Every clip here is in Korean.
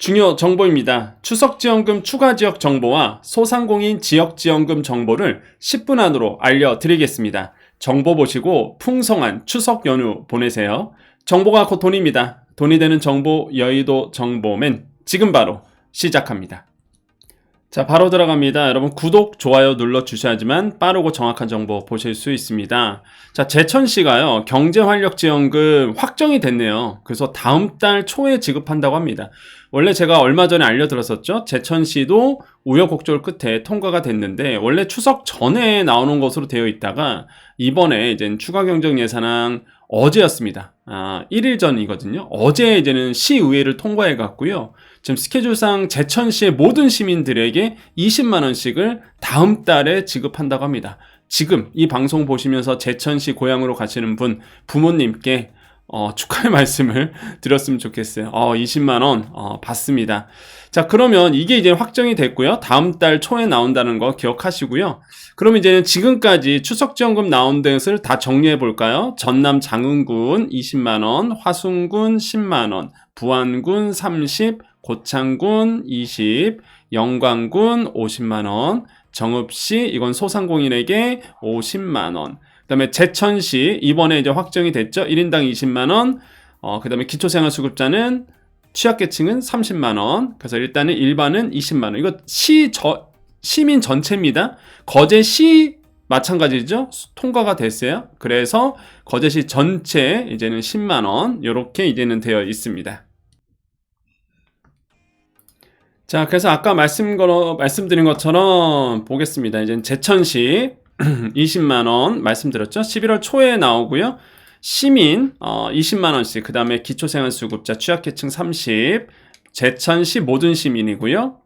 중요 정보입니다. 추석지원금 추가 지역 정보와 소상공인 지역지원금 정보를 10분 안으로 알려드리겠습니다. 정보 보시고 풍성한 추석 연휴 보내세요. 정보가 곧 돈입니다. 돈이 되는 정보 여의도 정보맨 지금 바로 시작합니다. 자, 바로 들어갑니다. 여러분, 구독, 좋아요 눌러 주셔야지만 빠르고 정확한 정보 보실 수 있습니다. 자, 제천시가요, 경제활력지원금 확정이 됐네요. 그래서 다음 달 초에 지급한다고 합니다. 원래 제가 얼마 전에 알려드렸었죠? 제천시도 우여곡절 끝에 통과가 됐는데, 원래 추석 전에 나오는 것으로 되어 있다가, 이번에 이제 추가 경정 예산안 어제였습니다. 아, 1일 전이거든요. 어제 이제는 시의회를 통과해 갔고요. 지금 스케줄상 제천시의 모든 시민들에게 20만 원씩을 다음 달에 지급한다고 합니다. 지금 이 방송 보시면서 제천시 고향으로 가시는 분, 부모님께 어, 축하의 말씀을 드렸으면 좋겠어요. 어, 20만원, 어, 받습니다. 자, 그러면 이게 이제 확정이 됐고요. 다음 달 초에 나온다는 거 기억하시고요. 그럼 이제는 지금까지 추석지원금 나온 것을 다 정리해 볼까요? 전남 장흥군 20만원, 화순군 10만원, 부안군 30, 고창군 20, 영광군 50만원, 정읍시, 이건 소상공인에게 50만원, 그 다음에 제천시 이번에 이제 확정이 됐죠. 1인당 20만 원. 어, 그 다음에 기초생활수급자는 취약계층은 30만 원. 그래서 일단은 일반은 20만 원. 이거 시 저, 시민 전체입니다. 거제시 마찬가지죠. 통과가 됐어요. 그래서 거제시 전체 이제는 10만 원. 이렇게 이제는 되어 있습니다. 자, 그래서 아까 말씀 거 말씀드린 것처럼 보겠습니다. 이제 제천시 20만원 말씀드렸죠. 11월 초에 나오고요. 시민 어, 20만원씩 그 다음에 기초생활수급자 취약계층 30 제천시 모든 시민이고요.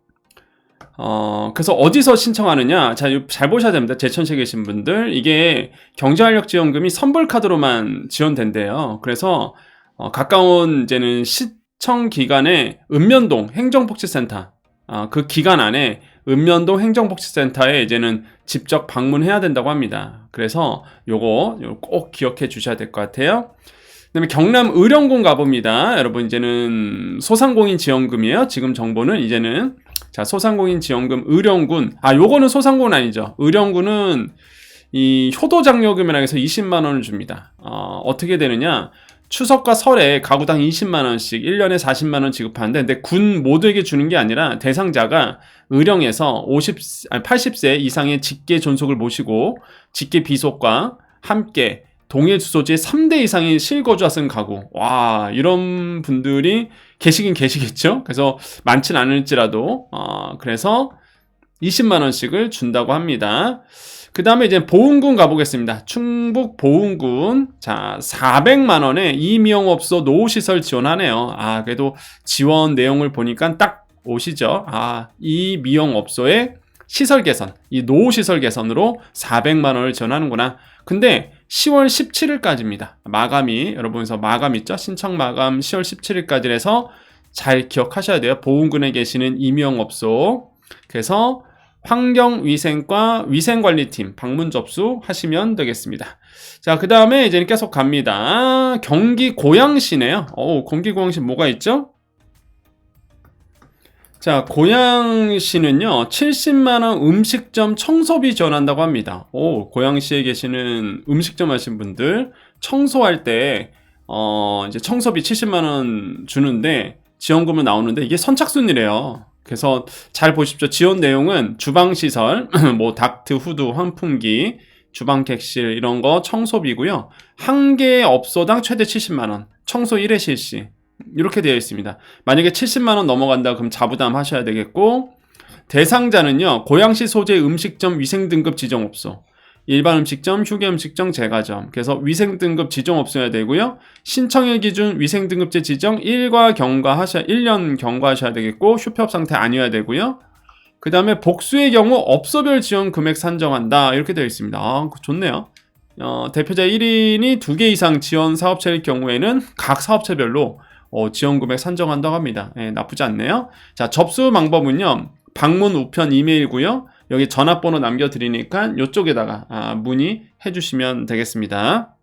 어, 그래서 어디서 신청하느냐? 자, 잘 보셔야 됩니다. 제천시에 계신 분들. 이게 경제활력지원금이 선불카드로만 지원된대요. 그래서 어, 가까운 이제는 시청 기관에 은면동 행정복지센터 어, 그 기간 안에 읍면동 행정복지센터에 이제는 직접 방문해야 된다고 합니다. 그래서 요거 꼭 기억해 주셔야 될 것 같아요. 그다음에 경남 의령군 가봅니다. 여러분 이제는 소상공인 지원금이에요. 지금 정보는 이제는 자 소상공인 지원금 의령군 아 요거는 소상공인 아니죠. 의령군은 이 효도장려금이라 해서 20만 원을 줍니다. 어, 어떻게 되느냐? 추석과 설에 가구당 20만원씩 1년에 40만원 지급하는데, 근데 군 모두에게 주는 게 아니라 대상자가 의령에서 50, 아니 80세 이상의 직계 존속을 모시고 직계 비속과 함께 동일 주소지에 3대 이상의 실거주하 쓴 가구. 와, 이런 분들이 계시긴 계시겠죠? 그래서 많진 않을지라도, 어, 그래서 20만원씩을 준다고 합니다. 그 다음에 이제 보은군 가보겠습니다. 충북 보은군. 자, 400만원에 이미용업소 노후시설 지원하네요. 아, 그래도 지원 내용을 보니까 딱 오시죠. 아, 이 미용업소의 시설 개선, 이 노후 시설 개선으로 400만 원을 지원하는구나. 근데 10월 17일까지입니다. 마감이, 여러분에서 마감 있죠? 신청 마감 10월 17일까지라서 잘 기억하셔야 돼요. 보은군에 계시는 이미용업소. 그래서 환경위생과 위생관리팀 방문 접수하시면 되겠습니다. 자, 그 다음에 이제 계속 갑니다. 경기 고양시네요. 오, 경기 고양시 뭐가 있죠? 자, 고양시는요, 70만원 음식점 청소비 지원한다고 합니다. 오, 고양시에 계시는 음식점 하신 분들, 청소할 때, 어, 이제 청소비 70만원 주는데, 지원금은 나오는데, 이게 선착순이래요. 그래서 잘 보십시오. 지원 내용은 주방 시설, 뭐 닥트, 후드, 환풍기, 주방 객실 이런 거 청소비고요. 한 개 업소당 최대 70만 원. 청소 1회 실시. 이렇게 되어 있습니다. 만약에 70만 원 넘어간다 그럼 자부담 하셔야 되겠고 대상자는요. 고양시 소재 음식점 위생 등급 지정 업소. 일반 음식점, 휴게 음식점, 제과점. 그래서 위생 등급 지정 없어야 되고요. 신청일 기준 위생 등급제 지정 1과 경과하셔 1년 경과하셔야 되겠고 휴폐업 상태 아니어야 되고요. 그 다음에 복수의 경우 업소별 지원 금액 산정한다. 이렇게 되어 있습니다. 아, 좋네요. 어, 대표자 1인이 2개 이상 지원 사업체일 경우에는 각 사업체별로 어, 지원 금액 산정한다고 합니다. 예, 나쁘지 않네요. 자, 접수 방법은요. 방문 우편 이메일고요. 여기 전화번호 남겨드리니까 이쪽에다가 아, 문의해 주시면 되겠습니다.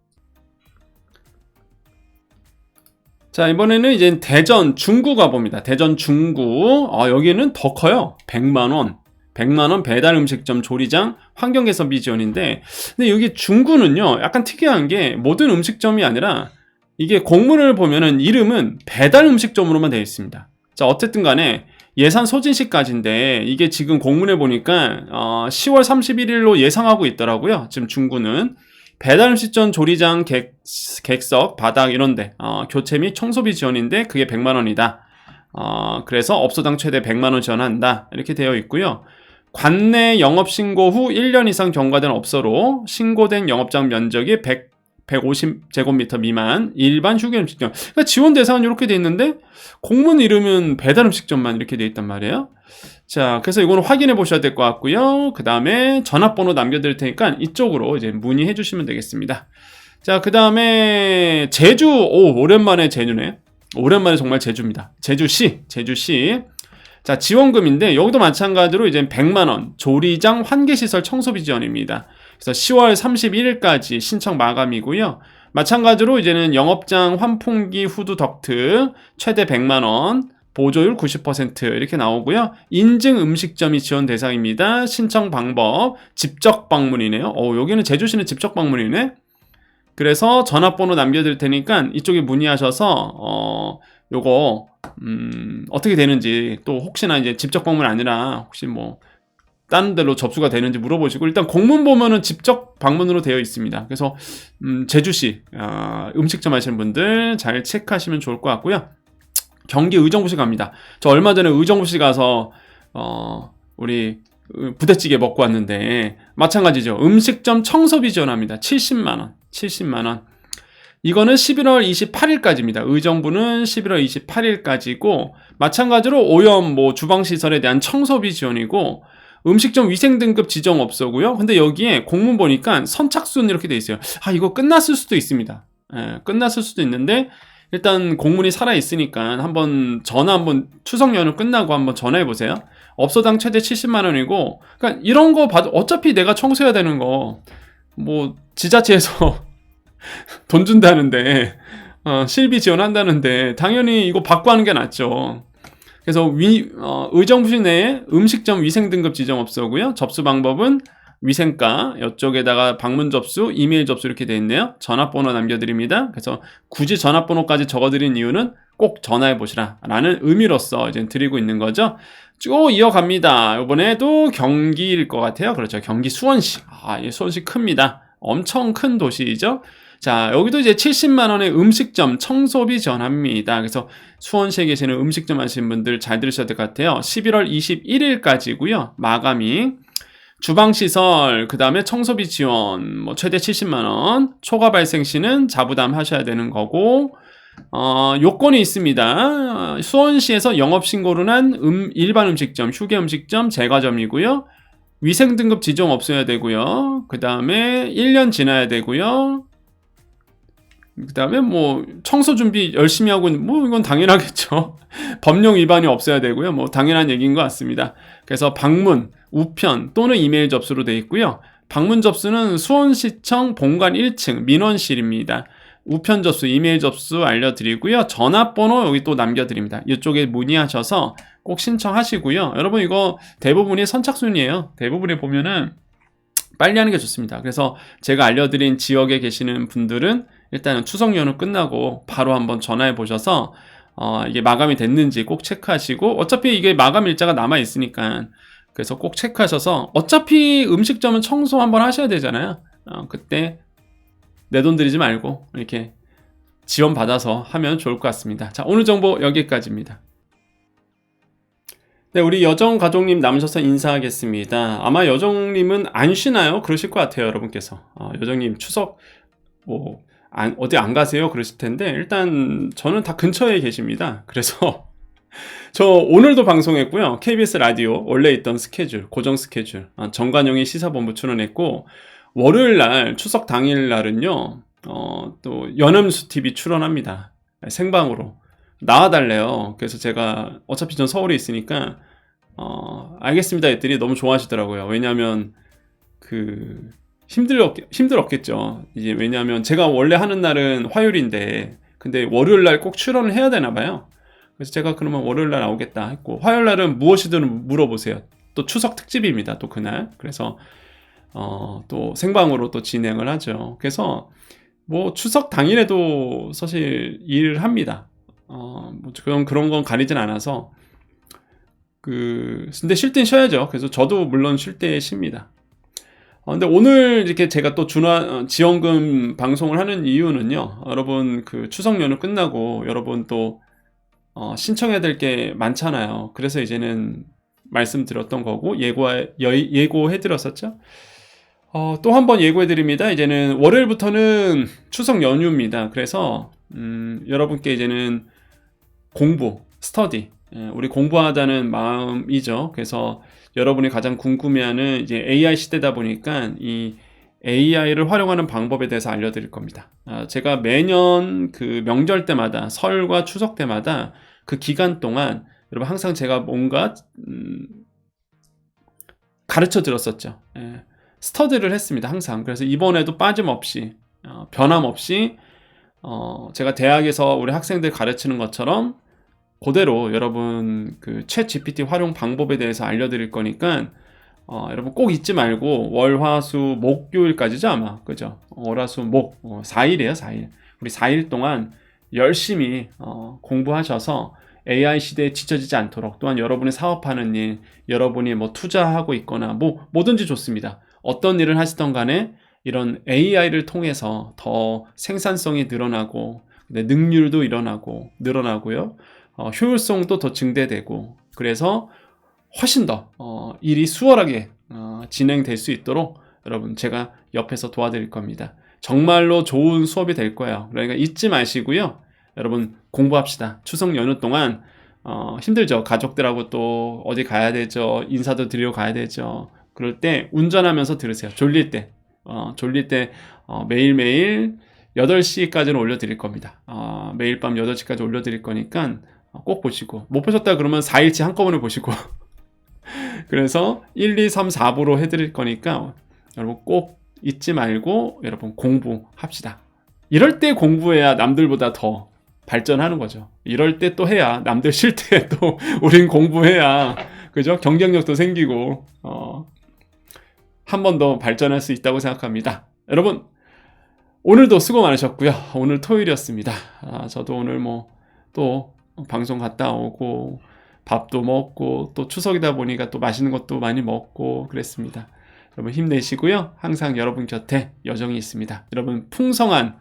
자, 이번에는 이제 대전 중구 가봅니다. 대전 중구. 아, 여기는 더 커요. 100만원. 100만원 배달 음식점 조리장 환경 개선 비 지원인데, 근데 여기 중구는요, 약간 특이한 게 모든 음식점이 아니라 이게 공문을 보면은 이름은 배달 음식점으로만 되어 있습니다. 자, 어쨌든 간에 예산 소진 시까지인데 이게 지금 공문에 보니까 어, 10월 31일로 예상하고 있더라고요. 지금 중구는 배달 음식점 조리장 객, 객석 바닥 이런데 어, 교체 및 청소비 지원인데 그게 100만 원이다. 어, 그래서 업소당 최대 100만 원 지원한다. 이렇게 되어 있고요. 관내 영업 신고 후 1년 이상 경과된 업소로 신고된 영업장 면적이 100 150제곱미터 미만 일반 휴게 음식점. 그러니까 지원 대상은 이렇게 돼 있는데 공문 이름은 배달 음식점만 이렇게 돼 있단 말이에요. 자, 그래서 이거는 확인해 보셔야 될 것 같고요. 그 다음에 전화번호 남겨드릴 테니까 이쪽으로 이제 문의해 주시면 되겠습니다. 자, 그 다음에 제주, 오, 오랜만에 제주네. 오랜만에 정말 제주입니다. 제주시, 제주시. 자, 지원금인데 여기도 마찬가지로 이제 100만원 조리장 환기시설 청소비 지원입니다. 그래서 10월 31일까지 신청 마감이고요. 마찬가지로 이제는 영업장 환풍기 후드 덕트 최대 100만 원, 보조율 90% 이렇게 나오고요. 인증 음식점이 지원 대상입니다. 신청 방법 직접 방문이네요. 어, 여기는 제주시는 직접 방문이네. 그래서 전화번호 남겨드릴 테니까 이쪽에 문의하셔서 어 요거 음 어떻게 되는지 또 혹시나 이제 직접 방문 아니라 혹시 뭐 다른 데로 접수가 되는지 물어보시고 일단 공문 보면은 직접 방문으로 되어 있습니다. 그래서 음, 제주시 어, 음식점 하시는 분들 잘 체크하시면 좋을 것 같고요. 경기 의정부시 갑니다. 저 얼마 전에 의정부시 가서 어, 우리 부대찌개 먹고 왔는데 마찬가지죠. 음식점 청소비 지원합니다. 70만 원, 70만 원. 이거는 11월 28일까지입니다. 의정부는 11월 28일까지고 마찬가지로 오염 뭐 주방 시설에 대한 청소비 지원이고 음식점 위생 등급 지정 없어고요. 근데 여기에 공문 보니까 선착순 이렇게 돼 있어요. 아 이거 끝났을 수도 있습니다. 예, 끝났을 수도 있는데 일단 공문이 살아 있으니까 한번 전화 한번 추석 연휴 끝나고 한번 전화해 보세요. 업소당 최대 70만 원이고 그러니까 이런 거 봐도 어차피 내가 청소해야 되는 거 뭐 지자체에서 돈 준다는데 어, 실비 지원한다는데 당연히 이거 받고 하는 게 낫죠. 그래서 위, 어, 의정부시 내에 음식점 위생 등급 지정 없어고요. 접수 방법은 위생과 이쪽에다가 방문 접수, 이메일 접수 이렇게 되어 있네요. 전화번호 남겨드립니다. 그래서 굳이 전화번호까지 적어드린 이유는 꼭 전화해 보시라 라는 의미로서 이제 드리고 있는 거죠. 쭉 이어갑니다. 이번에도 경기일 것 같아요. 그렇죠. 경기 수원시. 아, 이 수원시 큽니다. 엄청 큰 도시이죠. 자, 여기도 이제 70만 원의 음식점 청소비 전합니다. 그래서 수원시에 계시는 음식점 하시는 분들 잘 들으셔야 될 것 같아요. 11월 21일까지고요. 마감이. 주방시설, 그 다음에 청소비 지원, 뭐 최대 70만원, 초과 발생 시는 자부담 하셔야 되는 거고, 어, 요건이 있습니다. 수원시에서 영업신고를 한 음, 일반 음식점, 휴게 음식점, 제과점이고요. 위생 등급 지정 없어야 되고요. 그 다음에 1년 지나야 되고요. 그 다음에 뭐 청소 준비 열심히 하고 뭐 이건 당연하겠죠. 법령 위반이 없어야 되고요. 뭐 당연한 얘기인 것 같습니다. 그래서 방문, 우편 또는 이메일 접수로 되어 있고요. 방문 접수는 수원시청 본관 1층 민원실입니다. 우편 접수, 이메일 접수 알려드리고요. 전화번호 여기 또 남겨드립니다. 이쪽에 문의하셔서 꼭 신청하시고요. 여러분 이거 대부분이 선착순이에요. 대부분에 보면은 빨리 하는 게 좋습니다. 그래서 제가 알려드린 지역에 계시는 분들은 일단은 추석 연휴 끝나고 바로 한번 전화해 보셔서 어, 이게 마감이 됐는지 꼭 체크하시고 어차피 이게 마감 일자가 남아 있으니까 그래서 꼭 체크하셔서 어차피 음식점은 청소 한번 하셔야 되잖아요. 어, 그때 내 돈 들이지 말고 이렇게 지원 받아서 하면 좋을 것 같습니다. 자, 오늘 정보 여기까지입니다. 네, 우리 여정 가족님 남으셔서 인사하겠습니다. 아마 여정님은 안 쉬나요? 그러실 것 같아요, 여러분께서. 어, 여정님 추석 뭐 안, 어디 안 가세요? 그러실 텐데 일단 저는 다 근처에 계십니다. 그래서 저 오늘도 방송했고요. KBS 라디오 원래 있던 스케줄, 고정 스케줄, 아, 정관용이 시사본부 출연했고 월요일 날 추석 당일 날은요. 어, 또 연암수 TV 출연합니다. 생방으로 나와달래요. 그래서 제가 어차피 전 서울에 있으니까 어, 알겠습니다 했더니 너무 좋아하시더라고요. 왜냐하면 그 힘들었, 힘들었겠죠. 이제 왜냐하면 제가 원래 하는 날은 화요일인데 근데 월요일 날 꼭 출연을 해야 되나 봐요. 그래서 제가 그러면 월요일 날 나오겠다 했고 화요일 날은 무엇이든 물어보세요. 또 추석 특집입니다. 또 그날. 그래서 어, 또 생방으로 또 진행을 하죠. 그래서 뭐 추석 당일에도 사실 일을 합니다. 어, 뭐 그런 그런 건 가리진 않아서 그 근데 쉴 땐 쉬어야죠. 그래서 저도 물론 쉴 때 쉽니다. 어, 근데 오늘 이렇게 제가 또 준화 어, 지원금 방송을 하는 이유는요. 여러분 그 추석 연휴 끝나고 여러분 또 어, 신청해야 될 게 많잖아요. 그래서 이제는 말씀드렸던 거고 예고 예고해 드렸었죠. 어, 또 한 번 예고해 드립니다. 이제는 월요일부터는 추석 연휴입니다. 그래서 음, 여러분께 이제는 공부, 스터디, 예, 우리 공부하자는 마음이죠. 그래서 여러분이 가장 궁금해하는 이제 AI 시대다 보니까 이 AI를 활용하는 방법에 대해서 알려드릴 겁니다. 아, 제가 매년 그 명절 때마다 설과 추석 때마다 그 기간 동안 여러분 항상 제가 뭔가 음, 가르쳐 들었었죠. 예, 스터디를 했습니다. 항상. 그래서 이번에도 빠짐없이 어, 변함없이 어, 제가 대학에서 우리 학생들 가르치는 것처럼 그대로 여러분 그챗 GPT 활용 방법에 대해서 알려드릴 거니까 어, 여러분 꼭 잊지 말고 월화수 목요일까지죠 아마. 그죠? 월화수 목. 어, 4일이에요 4일. 우리 4일 동안 열심히 어, 공부하셔서 AI 시대에 지쳐지지 않도록 또한 여러분이 사업하는 일 여러분이 뭐 투자하고 있거나 뭐 뭐든지 좋습니다. 어떤 일을 하시던 간에 이런 AI를 통해서 더 생산성이 늘어나고 능률도 일어나고 늘어나고요 어, 효율성도 더 증대되고 그래서 훨씬 더 어, 일이 수월하게 어, 진행될 수 있도록 여러분 제가 옆에서 도와드릴 겁니다. 정말로 좋은 수업이 될 거예요. 그러니까 잊지 마시고요. 여러분 공부합시다. 추석 연휴 동안 어, 힘들죠. 가족들하고 또 어디 가야 되죠. 인사도 드리러 가야 되죠. 그럴 때 운전하면서 들으세요. 졸릴 때. 어, 졸릴 때 어, 매일매일 8시까지는 올려드릴 겁니다. 어, 매일 밤 8시까지 올려드릴 거니까 꼭 보시고 못 보셨다 그러면 4일치 한꺼번에 보시고 그래서 1, 2, 3, 4부로 해드릴 거니까 여러분 꼭 잊지 말고 여러분 공부합시다. 이럴 때 공부해야 남들보다 더 발전하는 거죠. 이럴 때 또 해야 남들 쉴 때 또 우린 공부해야 그죠? 경쟁력도 생기고 어, 한 번 더 발전할 수 있다고 생각합니다. 여러분 오늘도 수고 많으셨고요. 오늘 토요일이었습니다. 아, 저도 오늘 뭐 또 방송 갔다 오고 밥도 먹고 또 추석이다 보니까 또 맛있는 것도 많이 먹고 그랬습니다. 여러분 힘내시고요. 항상 여러분 곁에 여정이 있습니다. 여러분 풍성한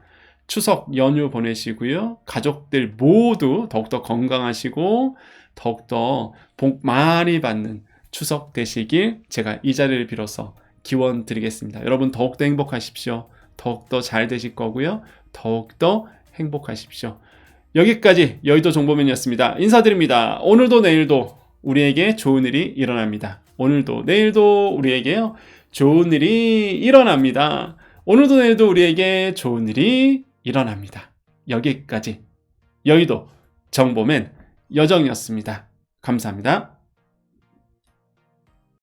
추석 연휴 보내시고요. 가족들 모두 더욱더 건강하시고 더욱더 복 많이 받는 추석 되시길 제가 이 자리를 빌어서 기원 드리겠습니다. 여러분 더욱더 행복하십시오. 더욱더 잘 되실 거고요. 더욱더 행복하십시오. 여기까지 여의도 정보면이었습니다. 인사드립니다. 오늘도 내일도 우리에게 좋은 일이 일어납니다. 오늘도 내일도 우리에게 좋은 일이 일어납니다. 오늘도 내일도 우리에게 좋은 일이 일어납니다. 여기까지 여의도 정보맨 여정이었습니다. 감사합니다.